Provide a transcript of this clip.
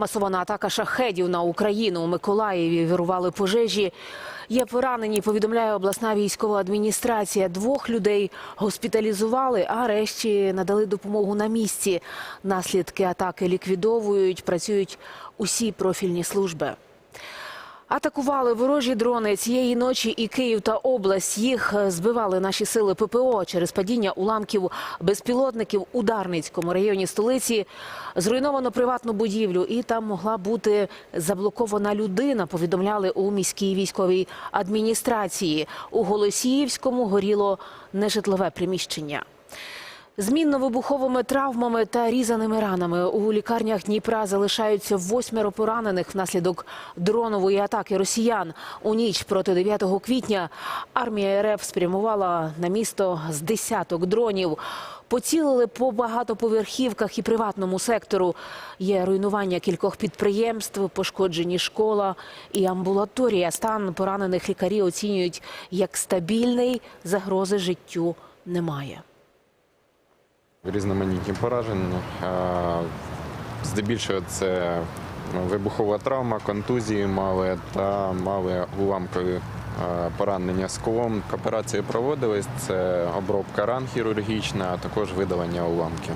Масована атака шахедів на Україну у Миколаєві вирували пожежі. Є поранені, повідомляє обласна військова адміністрація. Двох людей госпіталізували, а решті надали допомогу на місці. Наслідки атаки ліквідовують, працюють усі профільні служби. Атакували ворожі дрони цієї ночі і Київ та область. Їх е, збивали наші сили ППО через падіння уламків безпілотників у Дарницькому районі столиці. Зруйновано приватну будівлю, і там могла бути заблокована людина. Повідомляли у міській військовій адміністрації. У Голосіївському горіло нежитлове приміщення. Змінно-вибуховими травмами та різаними ранами у лікарнях Дніпра залишаються восьмеро поранених внаслідок дронової атаки росіян. У ніч проти 9 квітня армія РФ спрямувала на місто з десяток дронів. Поцілили по багатоповерхівках і приватному сектору. Є руйнування кількох підприємств, пошкоджені школа і амбулаторія. Стан поранених лікарі оцінюють як стабільний, загрози життю немає. Різноманітні пораження. Здебільшого це вибухова травма, контузії мали та мали уламкові е, поранення склом. Операції проводились. Це обробка ран хірургічна, а також видалення уламків.